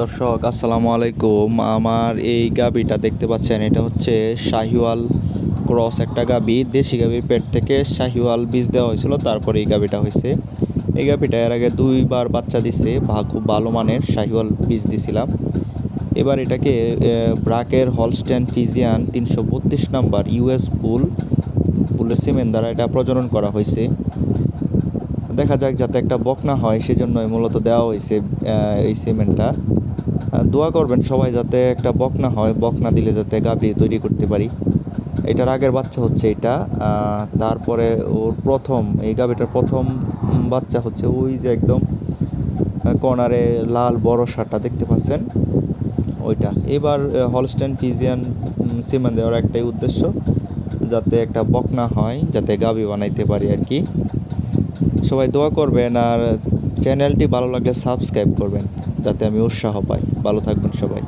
দর্শক, আসসালামু আলাইকুম। আমার এই গাবিটা দেখতে পাচ্ছেন, এটা হচ্ছে শাহিওয়াল ক্রস একটা গাবি দেশি গাবির পেট থেকে শাহিওয়াল বীজ দেওয়া হয়েছিল, তারপরে এই গাবিটা হয়েছে। এই গাবিটা এর আগে দুইবার বাচ্চা দিচ্ছে খুব ভালো মানের শাহিওয়াল বীজ দিছিলাম। এবার এটাকে ব্রাকের হলস্টেন ফিজিয়ান তিনশো বত্রিশ নাম্বার ইউএস বুল, বুলের সিমেন্ট দ্বারা এটা প্রজনন করা হয়েছে। দেখা যাক যাতে একটা বকনা হয়, সেজন্যই মূলত দেওয়া হয়েছে এই সিমেন্টটা। দোয়া করবেন সবাই যাতে একটা বকনা হয় বকনা দিলে যাতে গাভী তৈরি করতে পারি। এটার আগের বাচ্চা হচ্ছে এটা তারপরে ওর প্রথম, এই গাভীটার প্রথম বাচ্চা হচ্ছে ওই যে একদম কর্নারে লাল বড় সারটা দেখতে পাচ্ছেন? ওইটা। এবার হলস্টেন ফিজিয়ান সিমেন্ট দেওয়ার একটাই উদ্দেশ্য, যাতে একটা বকনা হয়, যাতে গাভী বানাইতে পারি আর কি। সবাই দোয়া করবেন আর চ্যানেলটি ভালো লাগলে সাবস্ক্রাইব করবেন, যাতে আমি উৎসাহ পাই। ভালো থাকবেন সবাই।